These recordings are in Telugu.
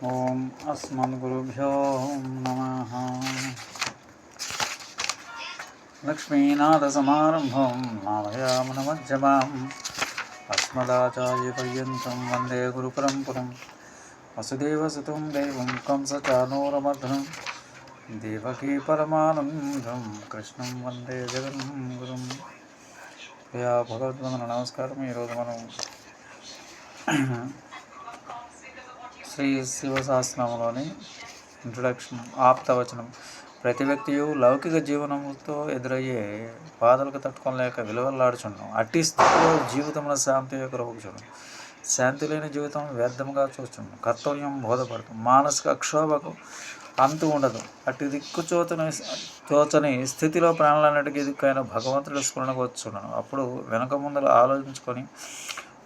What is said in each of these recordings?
ఓం అస్మద్గురుభ్యో నమ లక్ష్మీనాథసమారంభం నామయామనమధ్యమాం అస్మదాచార్యపర్యంతం వందే గురుపరంపరం వసుదేవసుతం దైవం కంసచానూరమర్ధనం దేవకీ పరమానందం కృష్ణం వందే జగన్ గురం ప్రియా భగవద్వందన నమస్కారం ఈరోజు మనం శ్రీ శివశాస్త్రంలోని ఇంట్రొడక్షన్ ఆప్తవచనం. ప్రతి వ్యక్తియు లౌకిక జీవనంతో ఎదురయ్యే బాధలకు తట్టుకోలేక విలువలాడుచుండడం అట్టి స్థితిలో జీవితంలో శాంతి కొరవచ్చును శాంతి లేని జీవితం వ్యర్థంగా చూచుండు కర్తవ్యం బోధపడుతుంది మానసిక క్షోభకు అంతు ఉండదు. అట్టి దిక్కు చోతని తోచని స్థితిలో ప్రాణాలన్నిటికీ దిక్కైన భగవంతుడి స్మరణకు వచ్చుండను. అప్పుడు వెనక ముందర ఆలోచించుకొని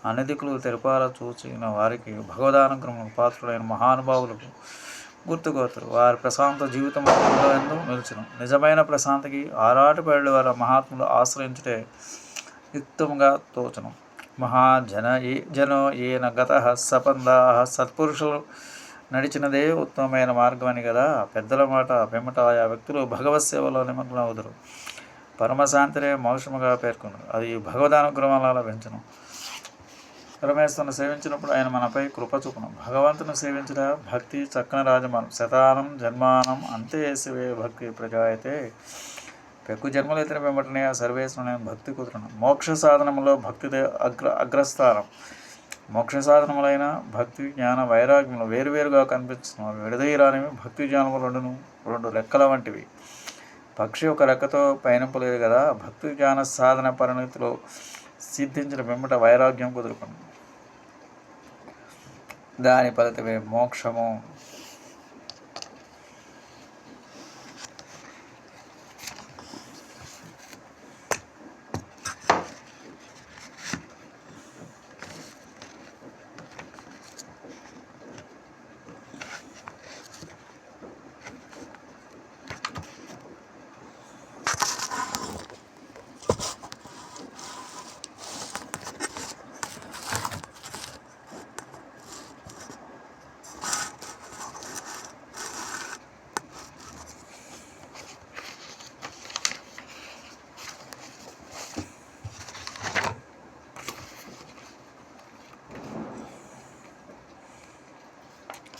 అనధికులు తెరపాల చూచిన వారికి భగవదానుగ్రహం పాత్రులైన మహానుభావులకు గుర్తుకోతారు వారి ప్రశాంత జీవితం ఎందు నిలిచిన. నిజమైన ప్రశాంతికి ఆరాటపడి వారి మహాత్ములు ఆశ్రయించుటే యుక్తంగా తోచను. మహాజన ఏ జనో ఏన గత సపందా సత్పురుషులు నడిచినదే ఉత్తమమైన మార్గం అని కదా పెద్దల మాట వెంబట ఆయా వ్యక్తులు భగవత్ సేవలో నిమగ్నవుదురు పరమశాంతినే మౌషముగా పేర్కొన్నారు అది భగవదానుగ్రహాల లభించను. పరమేశ్వరుని సేవించినప్పుడు ఆయన మనపై కృప చూపును. భగవంతుని సేవించిన భక్తి చక్కన రాజమానం శతానం జన్మానం అంతే శివే భక్తి ప్రజాయితే. పెక్కు జన్మలు ఇతర వెంబటనే ఆ సర్వేశ్వరుని భక్తి కుదురును. మోక్ష సాధనంలో భక్తి అగ్ర అగ్రస్థానం. మోక్ష సాధనములైన భక్తి జ్ఞాన వైరాగ్యములు వేరువేరుగా కనిపిస్తున్నాయి విడదీయరానివి. భక్తి జ్ఞానము రెండును రెండు రెక్కల వంటివి. పక్షి ఒక రెక్కతో పయనింపలేదు కదా భక్తి జ్ఞాన సాధన పరిణితిలో సిద్ధించిన వెంబట వైరాగ్యం కుదురుకుంది దాని ఫలితమే మోక్షము.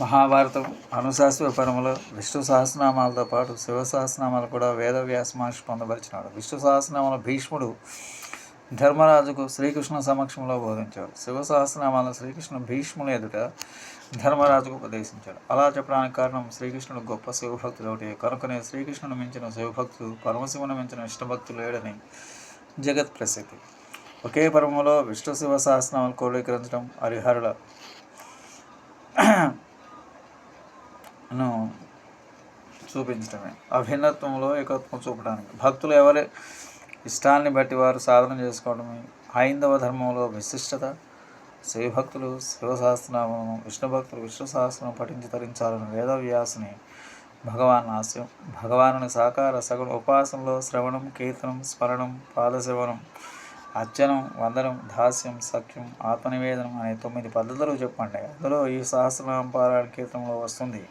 మహాభారతం అనుశాస్వ పరములో విష్ణు సహస్రనామాలతో పాటు శివ సహస్రనామాలు కూడా వేద వ్యాస మహర్షి పొందపరిచినాడు విష్ణు సహస్రనామాల భీష్ముడు ధర్మరాజుకు శ్రీకృష్ణ సమక్షంలో బోధించాడు. శివ సహస్రనామాలను శ్రీకృష్ణ భీష్ముని ఎదుట ధర్మరాజుకు ఉపదేశించాడు. అలా చెప్పడానికి కారణం శ్రీకృష్ణుడు గొప్ప శివభక్తుడు ఒకటి. కనుకనే శ్రీకృష్ణుడు మించిన శివభక్తులు పరమశివుని మించిన ఇష్టభక్తులు లేడని జగత్ ప్రసిద్ధి. ఒకే పరములో విష్ణు శివ సహస్రనామాలు క్రోడీకరించడం హరిహరుల ను చూపించడమే. అభిన్నత్వంలో ఏకత్వం చూపడానికి. భక్తులు ఎవరి ఇష్టాన్ని బట్టి వారు సాధన చేసుకోవడమే. హైందవ ధర్మంలో విశిష్టత. శివభక్తులు శివసహస్రనామము విష్ణు భక్తులు విష్ణు సహస్రం పఠించి తరించాలని వేదవ్యాసుని భగవాన్ ఆశయం. భగవానుని సాకార సగుణ ఉపాసనలో శ్రవణం కీర్తనం స్మరణం పాదశివనం అర్చనం వందనం దాస్యం సఖ్యం ఆత్మనివేదనం అనే తొమ్మిది పద్ధతులు చెప్పండి. అందులో ఈ సహస్రనామ పారాయణ కీర్తనంలో వస్తుంది.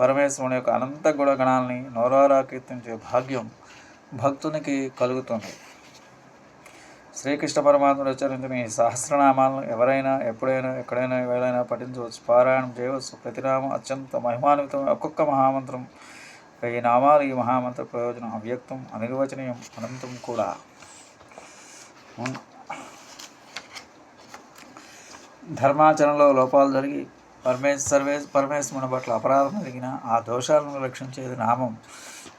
పరమేశ్వరుని యొక్క అనంత గుణగణాలని నోరారా కీర్తించే భాగ్యం భక్తునికి కలుగుతుంది. శ్రీకృష్ణ పరమాత్ముడు ఉచ్చరించిన ఈ సహస్రనామాలను ఎవరైనా ఎప్పుడైనా ఎక్కడైనా ఎవరైనా పఠించవచ్చు. పారాయణం చేయవచ్చు. ప్రతినామం అత్యంత మహిమాన్వితం. ఒక్కొక్క మహామంత్రం ఈ నామాలు ఈ మహామంత్ర ప్రయోజనం అవ్యక్తం అనిర్వచనీయం అనంతం కూడా. ధర్మాచరణలో లోపాలు జరిగి పరమేశ్ సర్వే పరమేశ్వరుని పట్ల అపరాధం జరిగిన ఆ దోషాలను రక్షించేది నామం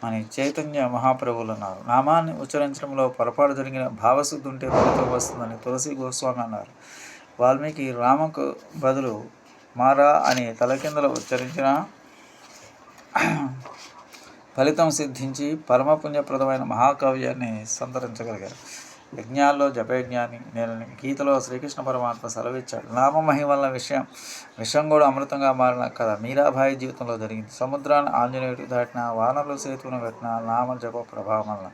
అని చైతన్య మహాప్రభువులు అన్నారు. నామాన్ని ఉచ్చరించడంలో పొరపాటు జరిగిన భావశుద్ధి ఉంటే ఫలితం వస్తుందని తులసి గోస్వామి అన్నారు. వాల్మీకి రామకు బదులు మారా అని తలకిందలు ఉచ్చరించిన ఫలితం సిద్ధించి పరమపుణ్యప్రదమైన మహాకావ్యాన్ని సంతరించగలిగారు. యజ్ఞాల్లో జపయజ్ఞాని నేను గీతలో శ్రీకృష్ణ పరమాత్మ సెలవిచ్చాడు. నామమహి వల్ల విషయం విషయం కూడా అమృతంగా మారిన కథ. మీరాబాయి జీవితంలో జరిగింది. సముద్రాన్ని ఆంజనేయుడు దాటిన వానలు సేతువును పెట్టిన నామ జప ప్రభావం వల్ల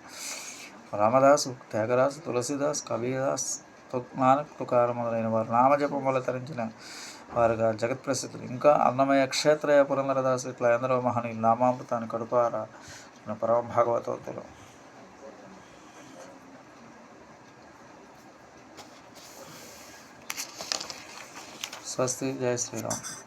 రామదాసు త్యాగరాజు తులసిదాస్ కబీదాస్ నానక్ తుకార మొదలైన వారు నామజపం వల్ల తరించిన వారుగా జగత్ ప్రసిద్ధులు. ఇంకా అన్నమయ క్షేత్రయ పురంధరదాసు ఇట్లా ఎందరో మహనీయులు నామామృతాన్ని కడుపారా? పరమ భాగవతోతులు स्वस्ति जय श्री राम।